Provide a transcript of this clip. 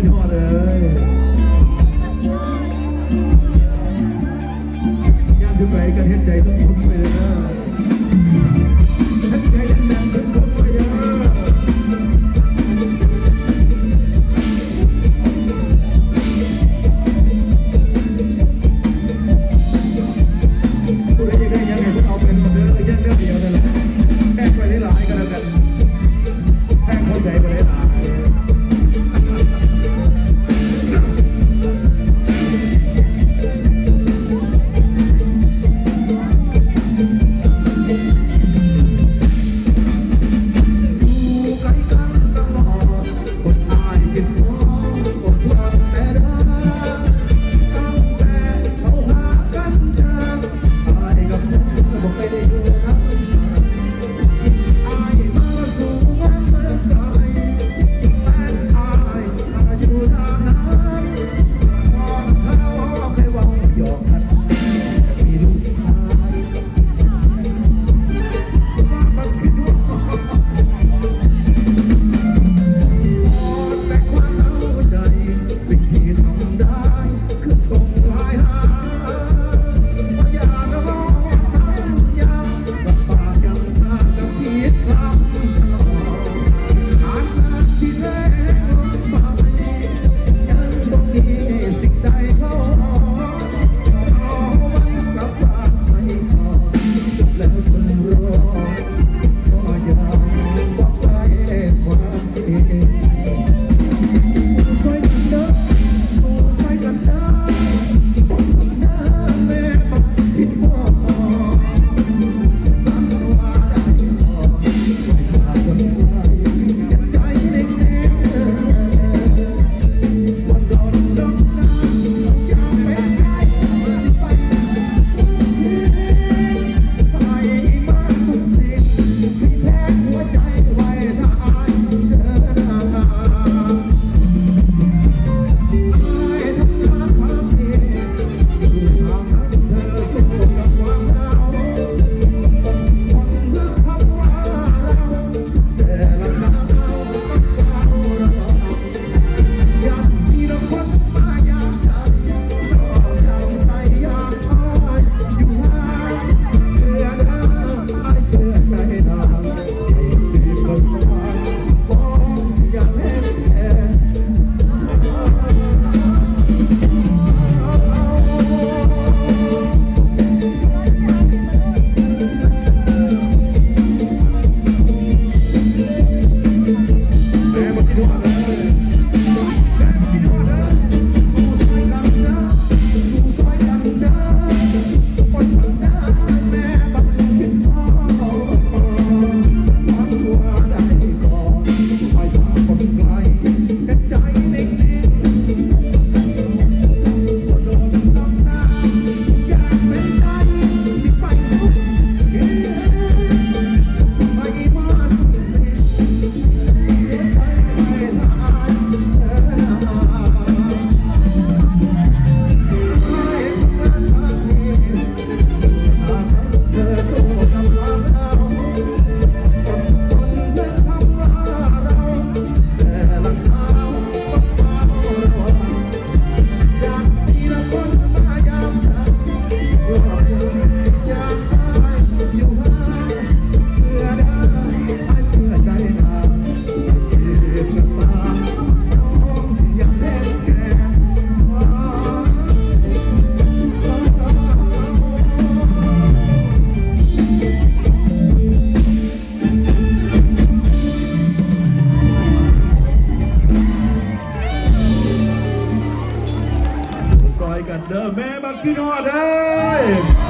พี่พอเลย ยามอไกลกันเห็นใจต้องทนไปเลยนะ กันเด้อแม่บักินอดเด้อ